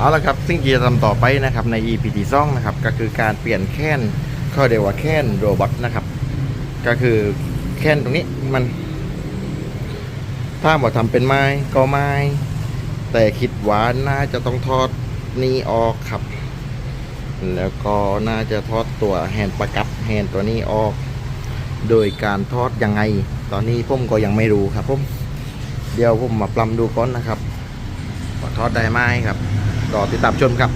เอาละครับสิ่งที่จะทำต่อไปนะครับใน EP ที่สองนะครับก็คือการเปลี่ยนแค้นเขาเรียกว่าแค้นโรบอทนะครับ ก็คือแค้นตรงนี้มัน ถ้าบอกทำเป็นไม้ก็ไม้ แต่คิดว่าน่าจะต้องทอดนี้ออกครับ แล้วก็น่าจะทอดตัวแฮนด์ประกับแฮนด์ตัวนี้ออก โดยการทอดยังไง ตอนนี้ผมก็ยังไม่รู้ครับผมเดี๋ยวผมมาปลำดูก่อนนะครับว่าทอดได้ไหมครับ รอติดตามชมครับ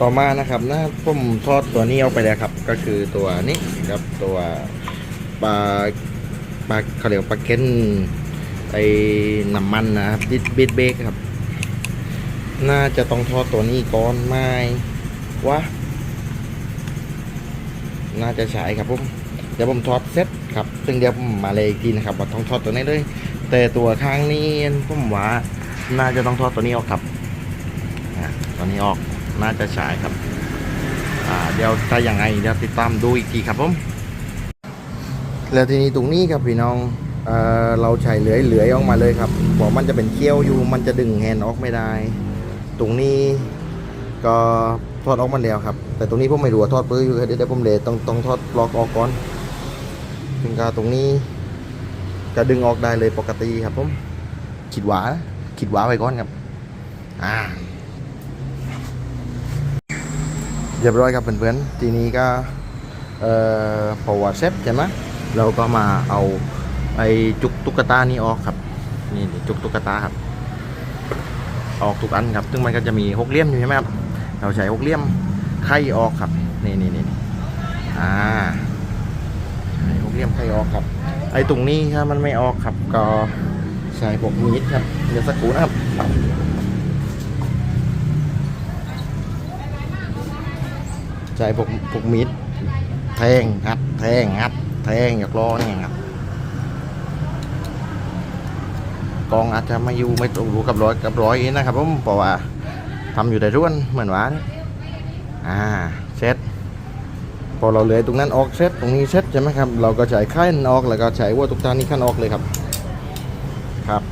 ต่อมานะครับนะผมทอดตัวนี้ออกไปแล้วครับ ก็คือตัวนี้ครับตัวปลาปลาเขาเรียกว่าปลาเค้นไอ้น้ำมันนะครับบิดบิดเบกครับ น่าจะต้องทอดตัวนี้ก่อนไหมวะน่าจะใช่ครับผมเดี๋ยวผมทอดเสร็จครับ ซึ่งเดี๋ยวผมมาเลยอีกทีนะครับว่าต้องทอดตัวนี้เลย แต่ตัวข้างนี้ผมว่าน่าจะต้องทอดตัวนี้ออกครับ ตัวนี้ออกน่าจะฉายครับ อ่า เดี๋ยวถ้ายังไงเดี๋ยวติดตามดูอีกทีครับผม แล้วทีนี้ตรงนี้ครับพี่น้อง เอ่อ เราใช้เหลือยเหลือยๆออกมาเลยครับบอกมันจะเป็นเคี้ยวอยู่ มันจะดึงแฮนด์ออกไม่ได้ ตรงนี้ก็ทอดออกมาแล้วครับ แต่ตรงนี้ผมไม่รู้ว่าทอดปื้ออยู่เดี๋ยวเดี๋ยวผมเลยต้องต้องทอดปลอกออกก่อนถึงกาตรงนี้จะดึงออกได้เลยปกติครับผม คิดหวานะคิดหวาไว้ก่อนครับ อ่าเรียบร้อยครับเพื่อนๆ ทีนี้ก็เอ่อพอว่าเซฟใช่ไหมเราก็มาเอาไอ้จุกตุ๊กตานี่ออกครับ นี่จุกตุ๊กตาครับ ออกทุกอันครับ ซึ่งมันก็จะมีหกเหลี่ยมอยู่ใช่ไหมครับเราใช้หกเหลี่ยมไข่ออกครับ นี่นี่นี่อ่าหกเหลี่ยมไข่ออกครับ ไอ้ตรงนี้ครับมันไม่ออกครับ ก็ใช้พวกมีดครับเดี๋ยวสักครู่นะครับ ใช้พวกพวกมีดแทงงัดแทงงัดแทงอยากล้อเนี่ยครับกองอาจจะไม่อยู่ไม่ตรงรู้กับร้อยกับร้อยนะครับผมเพราะว่าทำอยู่แต่ร่วนเหมือนว่านี่อ่าเซ็ตพอเราเหลือตรงนั้นออกเซ็ตตรงนี้เซ็ตใช่ไหมครับเราก็ใช้ขั้นออกแล้วก็ใช้วัวตุกตานี่ขั้นออกเลยครับครับ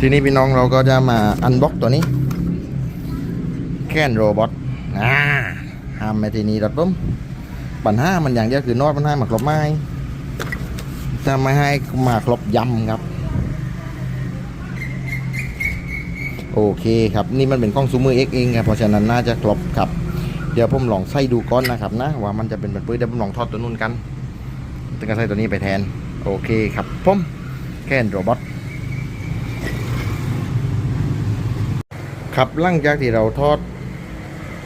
ทีนี้พี่น้องเราก็จะมาอันบ็อกตัวนี้แคนโรบอท อ่าห้ามไปทีนี้ดัดปุ๊มปัญหามันอย่างเดียวคือนอดมันให้หมักลบไม้จะไม่ให้มาครบยำครับ โอเคครับ นี่มันเป็นกล้องซูมเมอร์เอ็กเองครับเพราะฉะนั้นน่าจะครบครับ เดี๋ยวผมลองใส่ดูก้อนนะครับนะ ว่ามันจะเป็นแบบปื้ดเดี๋ยวผมลองทอดตัวนู้นกันตึงก็ใส่ตัวนี้ไปแทน โอเคครับผมแค่นโรบอทครับหลังจากที่เราทอด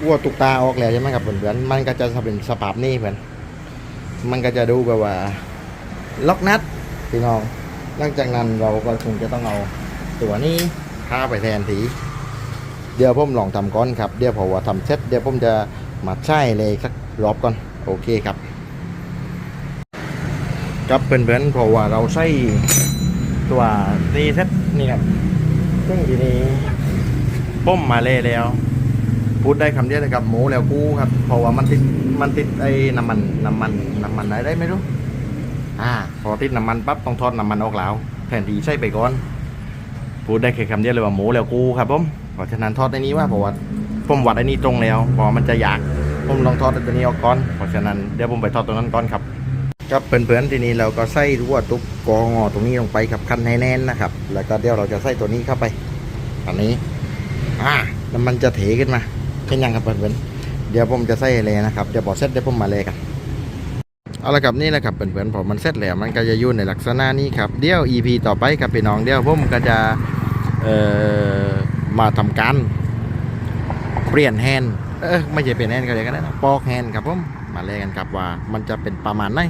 วัวตุกตาออกแล้วใช่ไหมครับเพื่อนๆมันก็จะเป็นสภาพนี้เพื่อนมันก็จะดูแบบว่า ล็อกนัดพี่น้อง หลังจากนั้นเราก็คงจะต้องเอาตัวนี้พาไปแทนทีเดี๋ยวผมลองทำก้อนครับเดี๋ยวพอว่าทำเสร็จเดี๋ยวผมจะมาใช้เลยสักรอบก่อนโอเคครับครับเพื่อนๆเพราะว่าเราใช้ตัวนี้เสร็จนี่ครับซึ่งทีนี้ป้มมาเลยแล้ว พูดได้คำเดียวเลยครับหมูแล้วกูครับเพราะว่ามันติดมันติดไอ้น้ำมันน้ำมันน้ำมันอะไรได้ไม่รู้ อ่า พอติดน้ำมันปั๊บต้องทอดน้ำมันออกแล้วแทนที่ใส่ไปก่อนพูดได้แค่คำเดียวเลยว่าหมูแล้วกูครับผมเพราะฉะนั้นทอดในนี้ว่าเพราะว่าผมวัดไอ้นี้ตรงแล้วเพอมันจะอยากผมลองทอดตัวนี้ออกก่อนเพราะฉะนั้นเดี๋ยวผมไปทอดตัวนั้นก่อนครับครับเพื่อนๆทีนี้เราก็ใส่รั่วตุกกองอตรงนี้ลงไปครับคั้นให้แน่นนะครับ แล้วก็เดี๋ยวเราจะใส่ตัวนี้เข้าไปอันนี้อ่าแล้วมันจะเถขึ้นมา เป็นยังครับเพื่อนๆเดี๋ยวผมจะใส่เลยนะครับเดี๋ยวพอเสร็จเดี๋ยวผมมาเลยกันเอาละครับนี่แหละครับเพื่อนๆพอมันเสร็จแล้วมันก็จะอยู่ในลักษณะนี้ครับเดี๋ยว EP ต่อไปครับพี่น้องเดี๋ยวผมก็จะเอ่อมาทำการเปลี่ยนแฮนด์เออไม่ใช่เปลี่ยนแฮนด์ก็เลยกันนะปอกแฮนด์ครับผมมาเลยกันครับว่ามันจะเป็นประมาณไหน